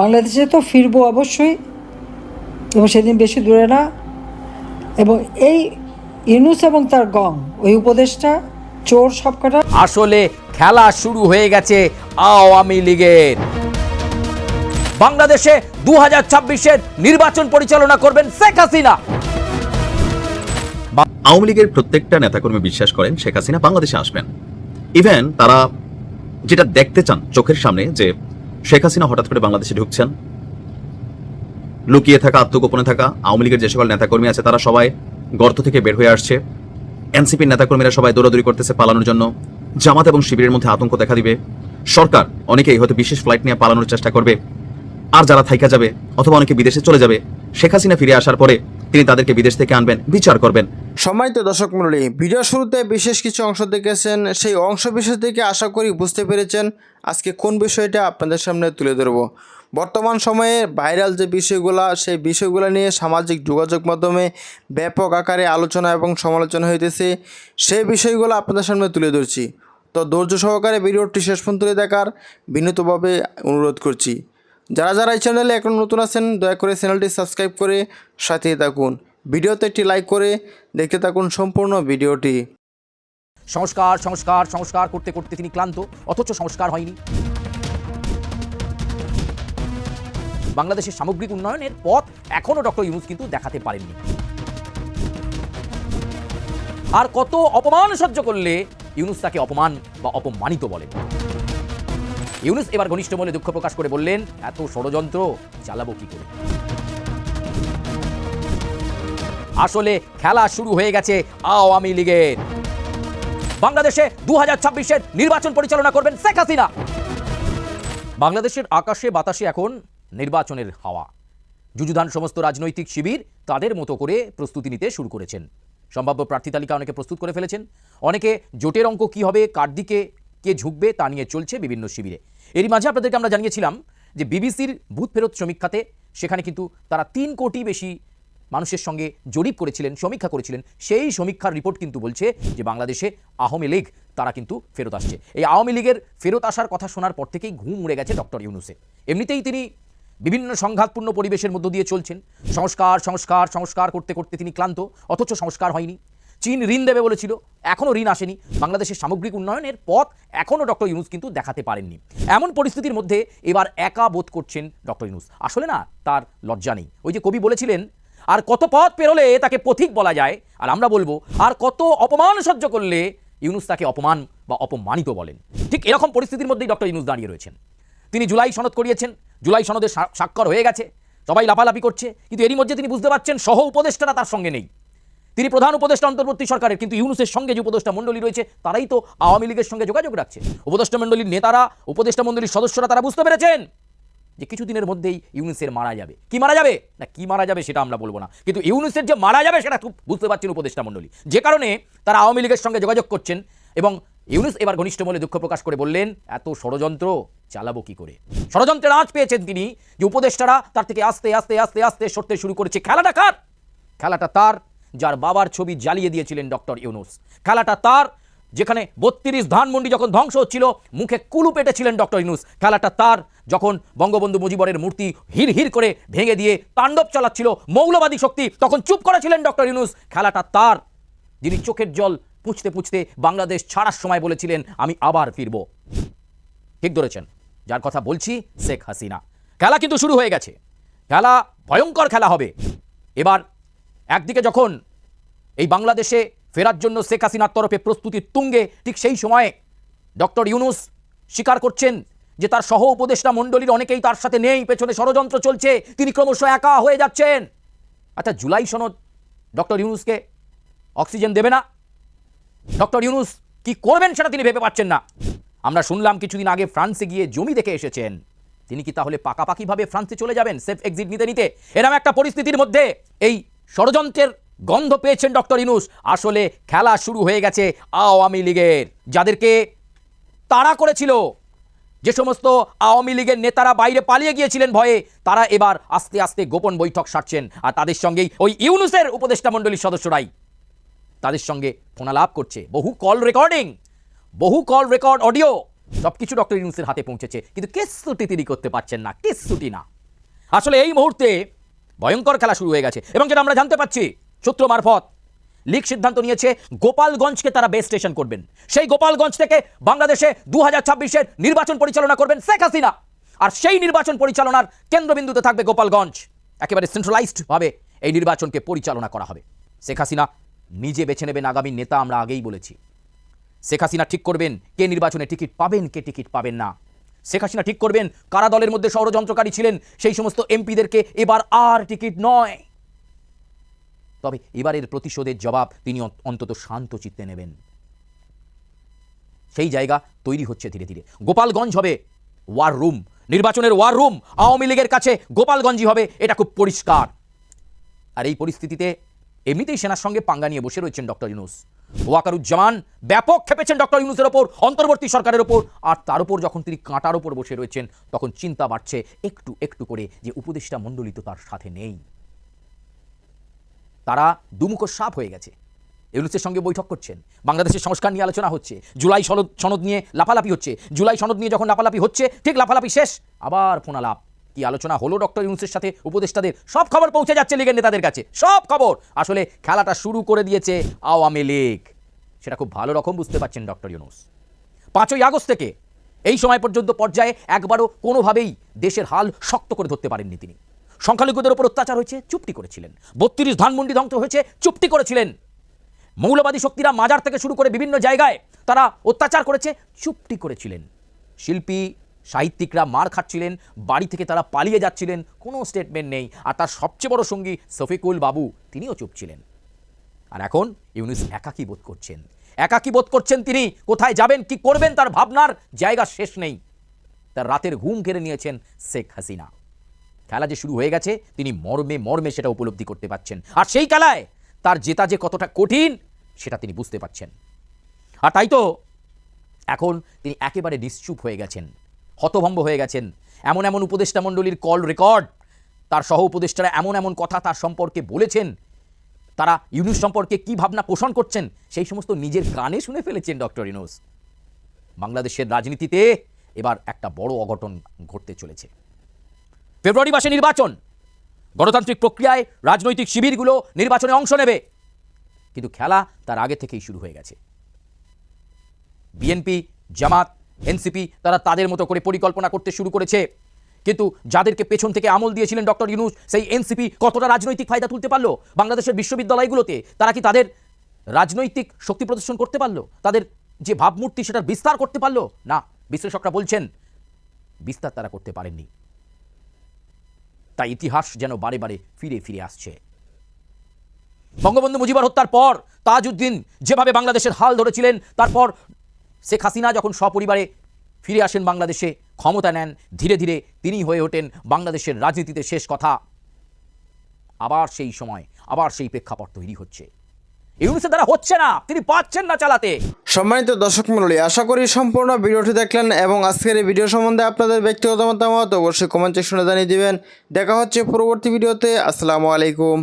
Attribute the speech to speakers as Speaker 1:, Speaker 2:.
Speaker 1: বাংলাদেশে তো ফিরবো অবশ্যই এবং সেদিন বেশি দূরে না। এবং এই ইউনুস এবং তার গং ওই উপদেশটা চোর সবকটা।
Speaker 2: আসলে খেলা শুরু হয়ে গেছে আওয়ামী লীগের। বাংলাদেশে দু হাজার ছাব্বিশের নির্বাচন পরিচালনা করবেন শেখ হাসিনা।
Speaker 3: আওয়ামী লীগের প্রত্যেকটা নেতাকর্মী বিশ্বাস করেন শেখ হাসিনা বাংলাদেশে আসবেন। ইভেন তারা যেটা দেখতে চান চোখের সামনে যে শেখ হাসিনা হঠাৎ করে বাংলাদেশে ঢুকছেন। লুকিয়ে থাকা, আত্মগোপনে থাকা, আওয়ামী লীগের যে সকল নেতাকর্মী আছে, তারা সবাই গর্ত থেকে বের হয়ে আসছে। এনসিপির নেতাকর্মীরা সবাই দৌড়াদৌড়ি করতেছে পালানোর জন্য। জামাত এবং শিবিরের মধ্যে আতঙ্ক দেখা দিবে। সরকার, অনেকেই হয়তো বিশেষ ফ্লাইট নিয়ে পালানোর চেষ্টা করবে। আর যারা থাইকা যাবে, অথবা অনেকে বিদেশে চলে যাবে, শেখ হাসিনা ফিরে আসার পরে তিনি তাদেরকে বিদেশ থেকে আনবেন, বিচার করবেন।
Speaker 4: সম্মানিত দর্শক মণ্ডলী ভিডিও শুরুতে বিশেষ কিছু অংশ দেখেছেন, সেই অংশ বিশেষ থেকে আশা করি বুঝতে পেরেছেন আজকে কোন বিষয়টা আপনাদের সামনে তুলে ধরব। বর্তমান সময়ে ভাইরাল যে বিষয়গুলো, সেই বিষয়গুলো নিয়ে সামাজিক যোগাযোগ মাধ্যমে ব্যাপক আকারে আলোচনা এবং সমালোচনা হইতেছে, সেই বিষয়গুলো আপনাদের সামনে তুলে ধরছি। তো ধৈর্য সহকারে ভিডিওটি শেষ পর্যন্ত দেখার বিনীতভাবে অনুরোধ করছি। যারা যারা এই চ্যানেলে এখন নতুন আছেন, দয়া করে চ্যানেলটি সাবস্ক্রাইব করে সাথে থাকুন। ভিডিওতে একটি লাইক করে দেখতে থাকুন সম্পূর্ণ ভিডিওটি।
Speaker 2: সংস্কার সংস্কার সংস্কার করতে করতে তিনি ক্লান্ত, অথচ সংস্কার হয়নি। বাংলাদেশের সামগ্রিক উন্নয়নের পথ এখনও ডক্টর ইউনুস কিন্তু দেখাতে পারেননি। আর কত অপমান সহ্য করলে ইউনুস তাকে অপমান বা অপমানিত বলেন। ইউনুস এবার ঘনিষ্ঠ মনে দুঃখ প্রকাশ করে বললেন, এত ষড়যন্ত্র চালাবো কি করে? আসলে খেলা শুরু হয়ে গেছে আওয়ামী লীগের। বাংলাদেশে দু হাজার নির্বাচন পরিচালনা করবেন শেখ হাসিনা। বাংলাদেশের আকাশে বাতাসে এখন নির্বাচনের হাওয়া। যুযুধান সমস্ত রাজনৈতিক শিবির তাদের মতো করে প্রস্তুতি নিতে শুরু করেছেন। সম্ভাব্য প্রার্থী তালিকা অনেকে প্রস্তুত করে ফেলেছেন। অনেকে জোটের অঙ্ক কী হবে, কার দিকে কে ঝুঁকবে তা নিয়ে চলছে বিভিন্ন শিবিরে। এরই মাঝে আপনাদেরকে আমরা জানিয়েছিলাম যে বিবিসির ভূত ফেরত সমীক্ষাতে সেখানে কিন্তু তারা তিন কোটি বেশি মানুষের সঙ্গে জরিপ করেছিলেন, সমীক্ষা করেছিলেন। সেই সমীক্ষার রিপোর্ট কিন্তু বলছে যে বাংলাদেশে আওয়ামী লীগ তারা কিন্তু ফেরত আসছে। এই আওয়ামী লীগের ফেরত আসার কথা শোনার পর থেকেই ঘুম উড়ে গেছে ডক্টর ইউনুসের। এমনিতেই তিনি বিভিন্ন সংঘাতপূর্ণ পরিবেশের মধ্য দিয়ে চলছেন। সংস্কার সংস্কার সংস্কার করতে করতে তিনি ক্লান্ত, অথচ সংস্কার হয়নি। চীন ঋণ দেবে বলেছিল। এখনও ঋণ আসেনি। বাংলাদেশের সামগ্রিক উন্নয়নের পথ এখনও ডক্টর ইউনুস কিন্তু দেখাতে পারেননি। এমন পরিস্থিতির মধ্যে এবার একা বোধ করছেন ডক্টর ইউনুস। আসলে না, তার লজ্জা নেই। ওই যে কবি বলেছিলেন, আর কত পথ পেরোলে তাকে পথিক বলা যায়। আর আমরা বলব, আর কত অপমান সহ্য করলে ইউনুস তাকে অপমান বা অপমানিত বলেন। ঠিক এরকম পরিস্থিতির মধ্যেই ডক্টর ইউনুস দাঁড়িয়ে রয়েছেন। তিনি জুলাই সনদ করিয়েছেন। জুলাই সনদের স্বা- স্বাক্ষর হয়ে গেছে। সবাই লাফালাফি করছে। কিন্তু এরই মধ্যে তিনি বুঝতে পারছেন সহ উপদেষ্টারা তার সঙ্গে নেই। তিনি প্রধান উপদেষ্টা অন্তর্বর্তী সরকারের, কিন্তু ইউনুসের সঙ্গে যে উপদেষ্টা মণ্ডলী রয়েছে, তারাই তো আওয়ামী লীগের সঙ্গে যোগাযোগ রাখছে। উপদেষ্টা মণ্ডলীর নেতারা, উপদেষ্টা মণ্ডলীর সদস্যরা তারা বুঝতে পেরেছেন যে কিছুদিনের মধ্যেই ইউনুসের মারা যাবে। কি মারা যাবে? না, কি মারা যাবে সেটা আমরা বলব না। কিন্তু ইউনুসের যে মারা যাবে সেটা খুব বুঝতে পারছেন উপদেষ্টা মণ্ডলী। যে কারণে তারা আওয়ামী লীগের সঙ্গে যোগাযোগ করছেন এবং ইউনুস এবার ঘনিষ্ঠ মনে দুঃখ প্রকাশ করে বললেন, এত ষড়যন্ত্র চালাবো কি করে? ষড়যন্ত্রের আঁচ পেয়েছেন তিনি যে উপদেষ্টারা তার থেকে আস্তে আস্তে আস্তে আস্তে সরতে শুরু করেছে। খেলাটা কার? খেলাটা তার। যার বাবার ছবি জ্বালিয়ে দিয়েছিলেন ডক্টর ইউনুস। খেলাটা তার, যেখানে বত্রিশ ধানমন্ডি যখন ধ্বংস হচ্ছিল, মুখে কুলু পেটেছিলেন ডক্টর ইউনুস। খেলাটা তার, যখন বঙ্গবন্ধু মুজিবরের মূর্তি হির হির করে ভেঙে দিয়ে তাণ্ডব চালাচ্ছিল মৌলবাদী শক্তি, তখন চুপ করেছিলেন ডক্টর ইউনুস। খেলাটা তার, যিনি চোখের জল পুছতে পুছতে বাংলাদেশ ছাড়ার সময় বলেছিলেন, আমি আবার ফিরব। ঠিক ধরেছেন, যার কথা বলছি শেখ হাসিনা। খেলা কিন্তু শুরু হয়ে গেছে। খেলা ভয়ঙ্কর খেলা হবে। এবার একদিকে যখন এই বাংলাদেশে ফেরার জন্য শেখ হাসিনার তরফে প্রস্তুতির তুঙ্গে ঠিক সেই সময়ে ডক্টর ইউনুস স্বীকার করছেন যে তার সহ উপদেষ্টা মণ্ডলীর অনেকেই তার সাথে নেই, পেছনে ষড়যন্ত্র চলছে, তিনি ক্রমশ একা হয়ে যাচ্ছেন। আচ্ছা জুলাই সনদ ডক্টর ইউনুসকে অক্সিজেন দেবে না? ডক্টর ইউনুস কি করবেন সেটা তিনি ভেবে পাচ্ছেন না। আমরা শুনলাম কিছুদিন আগে ফ্রান্সে গিয়ে জমি দেখে এসেছেন। তিনি কি তাহলে পাকাপাকিভাবে ফ্রান্সে চলে যাবেন, সেফ এক্সিট নিতে নিতে? এরকম একটা পরিস্থিতির মধ্যে এই ষড়যন্ত্রের গন্ধ পেয়েছেন ডক্টর ইনুস। আসলে খেলা শুরু হয়ে গেছে আওয়ামী লীগের। যাদেরকে তাড়া করেছিল, যে সমস্ত আওয়ামী লীগের নেতারা বাইরে পালিয়ে গিয়েছিলেন ভয়ে, তারা এবার আস্তে আস্তে গোপন বৈঠক সারছেন। আর তাদের সঙ্গেই ওই ইউনুসের উপদেষ্টা মণ্ডলীর সদস্যরাই। তাদের সঙ্গে ফোনালাপ করছে। বহু কল রেকর্ডিং, বহু কল রেকর্ড অডিও সব কিছু ডক্টর ইউনুসের হাতে পৌঁছেছে। কিন্তু কেসুটি তিনি করতে পারছেন না কেসুটি না। আসলে এই মুহূর্তে ভয়ঙ্কর খেলা শুরু হয়ে গেছে। এবং যেটা আমরা জানতে পাচ্ছি সূত্র মারফত। লীগ সিদ্ধান্ত নিয়েছে গোপালগঞ্জকে তারা বেস স্টেশন করবেন। সেই গোপালগঞ্জ থেকে বাংলাদেশে দু হাজার নির্বাচন পরিচালনা করবেন শেখ হাসিনা। আর সেই নির্বাচন পরিচালনার কেন্দ্রবিন্দুতে থাকবে গোপালগঞ্জ। একেবারে সেন্ট্রালাইজড ভাবে এই নির্বাচনকে পরিচালনা করা হবে। শেখ হাসিনা নিজে বেছে নেবেন আগামী নেতা আমরা আগেই বলেছি। শেখ হাসিনা ঠিক করবেন কে নির্বাচনে টিকিট পাবেন, কে টিকিট পাবেন না। শেখ হাসিনা ঠিক করবেন কারা দলের মধ্যে ষড়যন্ত্রকারী ছিলেন সেই সমস্ত এমপিদেরকে এবার আর টিকিট নয়। তবে এবারের প্রতিশোধের জবাব তিনি অন্তত শান্ত চিত্তে নেবেন। সেই জায়গা তৈরি হচ্ছে ধীরে ধীরে। গোপালগঞ্জ হবে ওয়ার রুম নির্বাচনের ওয়ার রুম আওয়ামী লীগের কাছে গোপালগঞ্জই হবে, এটা খুব পরিষ্কার। আর এই পরিস্থিতিতে এমনিতেই সেনার সঙ্গে পাঙ্গা নিয়ে বসে রয়েছেন ডক্টর ইউনুস। ওয়াকারুজ্জামান ব্যাপক খেপেছেন ডক্টর ইউনুসের ওপর, অন্তর্বর্তী সরকারের ওপর। আর তার উপর যখন তিনি কাঁটার ওপর বসে রয়েছেন, তখন চিন্তা বাড়ছে একটু একটু করে যে উপদেষ্টা মণ্ডলী তো তার সাথে নেই। তারা দুমুখ সাপ হয়ে গেছে। ইউনুসের সঙ্গে বৈঠক করছেন। বাংলাদেশের সংস্কার নিয়ে আলোচনা হচ্ছে। জুলাই সনদ সনদ নিয়ে লাফালাফি হচ্ছে। জুলাই সনদ নিয়ে যখন লাফালাফি হচ্ছে, ঠিক লাফালাফি শেষ। আবার ফোনালাপ। কি আলোচনা হলো ডক্টর ইউনুসের সাথে? উপদেষ্টাদের সব খবর পৌঁছে যাচ্ছে লীগের নেতাদের কাছে। সব খবর। আসলে খেলাটা শুরু করে দিয়েছে আওয়ামী লীগ। সেটা খুব ভালো রকম বুঝতে পারছেন ডক্টর ইউনুস। পাঁচই আগস্ট থেকে এই সময় পর্যন্ত পর্যায়ে একবারও কোনোভাবেই দেশের হাল শক্ত করে ধরতে পারেননি তিনি। সংখ্যালঘুদের উপর অত্যাচার হয়েছে, চুপটি করেছিলেন। বত্রিশ ধানমন্ডি ধ্বংস হয়েছে, চুপটি করেছিলেন। মৌলবাদী শক্তিরা মাজার থেকে শুরু করে বিভিন্ন জায়গায় তারা অত্যাচার করেছে, চুপটি করেছিলেন। শিল্পী, সাহিত্যিকরা মার খাচ্ছিলেন, বাড়ি থেকে তারা পালিয়ে যাচ্ছিলেন, কোনো স্টেটমেন্ট নেই। আর তার সবচেয়ে বড় সঙ্গী শফিকুল বাবু, তিনিও চুপ ছিলেন। আর এখন ইউনুস একাকী বোধ করছেন। একাকী বোধ করছেন তিনি, কোথায় যাবেন, কি করবেন, তার ভাবনার জায়গা শেষ নেই। তার রাতের ঘুম কেড়ে নিয়েছেন শেখ হাসিনা। খেলা যে শুরু হয়ে গেছে, তিনি মর্মে মর্মে সেটা উপলব্ধি করতে পারছেন আর সেই খেলায় তার জেতা যে কতটা কঠিন, সেটা তিনি বুঝতে পারছেন। আর তাই তো এখন তিনি একেবারে নিশ্চুপ হয়ে গেছেন, হতভম্ব হয়ে গেছেন। এমন এমন উপদেষ্টা মণ্ডলীর কল রেকর্ড, তার সহ উপদেষ্টারা এমন এমন কথা তার সম্পর্কে বলেছেন, তারা ইউনুস সম্পর্কে কি ভাবনা পোষণ করছেন, সেই সমস্ত নিজের কানে শুনে ফেলেছেন ডক্টর ইউনুস। বাংলাদেশের রাজনীতিতে এবার একটা বড় অঘটন ঘটতে চলেছে। ফেব্রুয়ারি মাসে নির্বাচন। গণতান্ত্রিক প্রক্রিয়ায় রাজনৈতিক শিবিরগুলো নির্বাচনে অংশ নেবে। কিন্তু খেলা তার আগে থেকেই শুরু হয়ে গেছে। বিএনপি, জামাত, এনসিপি তারা তাদের মতো করে পরিকল্পনা করতে শুরু করেছে। কিন্তু যাদেরকে পেছন থেকে আমল দিয়েছিলেন ডক্টর ইউনুস, সেই এনসিপি কতটা রাজনৈতিক ফায়দা তুলতে পারল? বাংলাদেশের বিশ্ববিদ্যালয়গুলোতে তারা কি তাদের রাজনৈতিক শক্তি প্রদর্শন করতে পারল? তাদের যে ভাবমূর্তি সেটার বিস্তার করতে পারল? না, বিশ্লেষকরা বলছেন, বিস্তার তারা করতে পারেননি। তাই ইতিহাস যেন বারে বারে ফিরে ফিরে আসছে। বঙ্গবন্ধু মুজিবর হত্যার পর তাজউদ্দিন যেভাবে বাংলাদেশের হাল ধরেছিলেন, তারপর শেখ হাসিনা যখন সপরিবারে ফিরে আসেন বাংলাদেশে, ক্ষমতা নেন, ধীরে ধীরে তিনি হয়ে ওঠেন বাংলাদেশের রাজনীতিতে শেষ কথা। আবার সেই সময়, আবার সেই প্রেক্ষাপট তৈরি হচ্ছে। ইউনুসের দ্বারা হচ্ছে না, তিনি পাচ্ছেন না চালাতে।
Speaker 4: সম্মানিত দর্শক মন্ডলী আশা করি সম্পূর্ণ ভিডিওটি দেখলেন এবং আজকের এই ভিডিও সম্বন্ধে আপনাদের ব্যক্তিগত মতামত অবশ্যই কমেন্ট সেকশনে জানিয়ে দিবেন। দেখা হচ্ছে পরবর্তী ভিডিওতে, আসসালামু আলাইকুম।